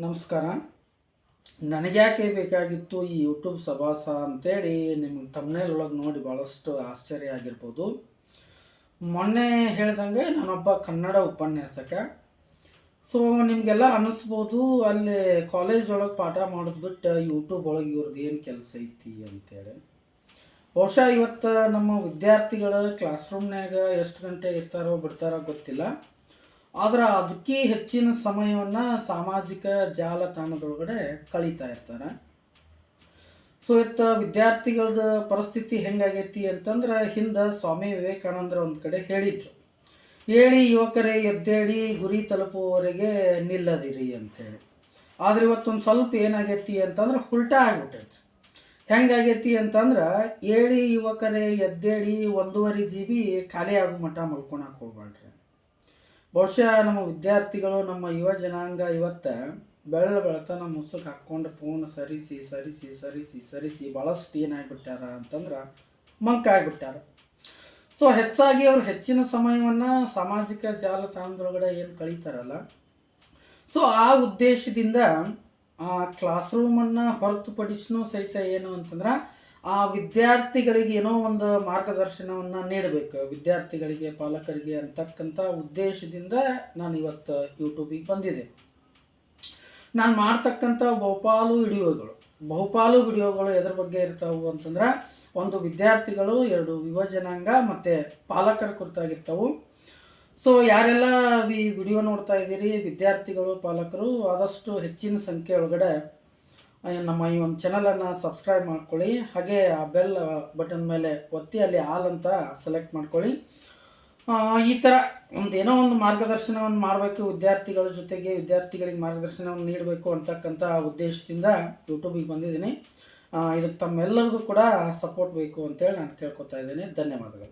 ನಮಸ್ಕಾರ. ನನಗ್ಯಾಕೆ ಬೇಕಾಗಿತ್ತು ಈ ಯೂಟ್ಯೂಬ್ ಸಭಾಸ ಅಂತೇಳಿ ನಿಮ್ಮ ತಮ್ಮನೇಲ್ ಒಳಗೆ ನೋಡಿ ಭಾಳಷ್ಟು ಆಶ್ಚರ್ಯ ಆಗಿರ್ಬೋದು. ಮೊನ್ನೆ ಹೇಳ್ದಂಗೆ ನಾನೊಬ್ಬ ಕನ್ನಡ ಉಪನ್ಯಾಸಕ. ಸೊ ನಿಮಗೆಲ್ಲ ಅನ್ನಿಸ್ಬೋದು ಅಲ್ಲಿ ಕಾಲೇಜ್ ಒಳಗೆ ಪಾಠ ಮಾಡೋದು ಬಿಟ್ಟು ಯೂಟ್ಯೂಬ್ ಒಳಗೆ ಇವ್ರದ್ದು ಏನು ಕೆಲಸ ಐತಿ ಅಂತೇಳಿ. ಬಹುಶಃ ಇವತ್ತು ನಮ್ಮ ವಿದ್ಯಾರ್ಥಿಗಳು ಕ್ಲಾಸ್ ರೂಮ್ನಾಗ ಎಷ್ಟು ಗಂಟೆ ಇರ್ತಾರೋ ಬಿಡ್ತಾರೋ ಗೊತ್ತಿಲ್ಲ. ಆದ್ರೆ ಅದಕ್ಕೆ ಹೆಚ್ಚಿನ ಸಮಯವನ್ನು ಸಾಮಾಜಿಕ ಜಾಲತಾಣದೊಳಗಡೆ ಕಳೀತಾ ಇರ್ತಾರೆ. ಸೊ ಇತ್ತ ವಿದ್ಯಾರ್ಥಿಗಳದ ಪರಿಸ್ಥಿತಿ ಹೆಂಗಾಗೈತಿ ಅಂತಂದ್ರೆ ಹಿಂದೆ ಸ್ವಾಮಿ ವಿವೇಕಾನಂದ್ರ ಒಂದು ಕಡೆ ಹೇಳಿದ್ರು. ಹೇಳಿ, ಯುವಕರೇ, ಎದ್ದೇಳಿ, ಗುರಿ ತಲುಪುವವರೆಗೆ ನಿಲ್ಲದಿರಿ ಅಂತೇಳಿ. ಆದ್ರೆ ಇವತ್ತೊಂದು ಸ್ವಲ್ಪ ಏನಾಗೈತಿ ಅಂತಂದ್ರೆ ಉಲ್ಟಾ ಆಗ್ಬಿಟ್ಟೈತಿ. ಹೆಂಗಾಗೈತಿ ಅಂತಂದ್ರೆ ಏಳಿ ಯುವಕರೇ, ಎದ್ದೇಳಿ, ಒಂದೂವರೆ ಜಿ ಬಿ ಖಾಲಿ ಆಗೋ ಮಟ್ಟ ಮಲ್ಕೊಳಕ್ಕೆ ಹೋಗ್ಬೇಡ್ರಿ ಬಹುಶಃ ನಮ್ಮ ವಿದ್ಯಾರ್ಥಿಗಳು, ನಮ್ಮ ಯುವ ಜನಾಂಗ ಇವತ್ತು ಬೆಳ್ಳ ಬೆಳತನ ಮುಸುಕ್ ಹಾಕ್ಕೊಂಡು ಫೋನ್ ಸರಿಸಿ ಸರಿಸಿ ಸರಿಸಿ ಸರಿಸಿ ಭಾಳಷ್ಟು ಏನಾಗ್ಬಿಟ್ಟಾರ ಅಂತಂದ್ರೆ ಮಂಕ ಆಗ್ಬಿಟ್ಟಾರ. ಸೊ ಹೆಚ್ಚಾಗಿ ಅವ್ರು ಹೆಚ್ಚಿನ ಸಮಯವನ್ನು ಸಾಮಾಜಿಕ ಜಾಲತಾಣದೊಳಗಡೆ ಏನು ಕಳೀತಾರಲ್ಲ. ಸೊ ಆ ಉದ್ದೇಶದಿಂದ ಆ ಕ್ಲಾಸ್ ರೂಮನ್ನು ಹೊರತುಪಡಿಸಿನೂ ಸಹಿತ ಏನು ಅಂತಂದ್ರೆ ಆ ವಿದ್ಯಾರ್ಥಿಗಳಿಗೆ ಏನೋ ಒಂದು ಮಾರ್ಗದರ್ಶನವನ್ನು ನೀಡಬೇಕು. ವಿದ್ಯಾರ್ಥಿಗಳಿಗೆ, ಪಾಲಕರಿಗೆ ಅಂತಕ್ಕಂಥ ಉದ್ದೇಶದಿಂದ ನಾನು ಇವತ್ತು ಯೂಟ್ಯೂಬಿಗೆ ಬಂದಿದೆ. ನಾನು ಮಾಡ್ತಕ್ಕಂಥ ಬಹುಪಾಲು ವಿಡಿಯೋಗಳು. ಬಹುಪಾಲು ವಿಡಿಯೋಗಳು ಎದ್ರ ಬಗ್ಗೆ ಇರ್ತಾವು ಅಂತಂದ್ರೆ, ಒಂದು ವಿದ್ಯಾರ್ಥಿಗಳು, ಎರಡು ಯುವ ಜನಾಂಗ ಮತ್ತು ಪಾಲಕರ ಕುರಿತಾಗಿರ್ತಾವು. ಸೊ ಯಾರೆಲ್ಲ ಈ ವಿಡಿಯೋ ನೋಡ್ತಾ ಇದ್ದೀರಿ, ವಿದ್ಯಾರ್ಥಿಗಳು, ಪಾಲಕರು, ಆದಷ್ಟು ಹೆಚ್ಚಿನ ಸಂಖ್ಯೆ ಒಳಗಡೆ ನಮ್ಮ ಈ ಒಂದು ಚಾನಲನ್ನು ಸಬ್ಸ್ಕ್ರೈಬ್ ಮಾಡ್ಕೊಳ್ಳಿ. ಹಾಗೆ ಆ ಬೆಲ್ ಬಟನ್ ಮೇಲೆ ಒತ್ತಿ, ಅಲ್ಲಿ ಆಲ್ ಅಂತ ಸೆಲೆಕ್ಟ್ ಮಾಡ್ಕೊಳ್ಳಿ. ಈ ಥರ ಒಂದು ಏನೋ ಒಂದು ಮಾರ್ಗದರ್ಶನವನ್ನು ಮಾಡಬೇಕು. ವಿದ್ಯಾರ್ಥಿಗಳ ಜೊತೆಗೆ ವಿದ್ಯಾರ್ಥಿಗಳಿಗೆ ಮಾರ್ಗದರ್ಶನವನ್ನು ನೀಡಬೇಕು ಅಂತಕ್ಕಂಥ ಉದ್ದೇಶದಿಂದ ಯೂಟ್ಯೂಬಿಗೆ ಬಂದಿದ್ದೀನಿ. ಇದಕ್ಕೆ ತಮ್ಮೆಲ್ಲರಿಗೂ ಕೂಡ ಸಪೋರ್ಟ್ ಬೇಕು ಅಂತೇಳಿ ನಾನು ಕೇಳ್ಕೊತಾ ಇದ್ದೀನಿ. ಧನ್ಯವಾದಗಳು.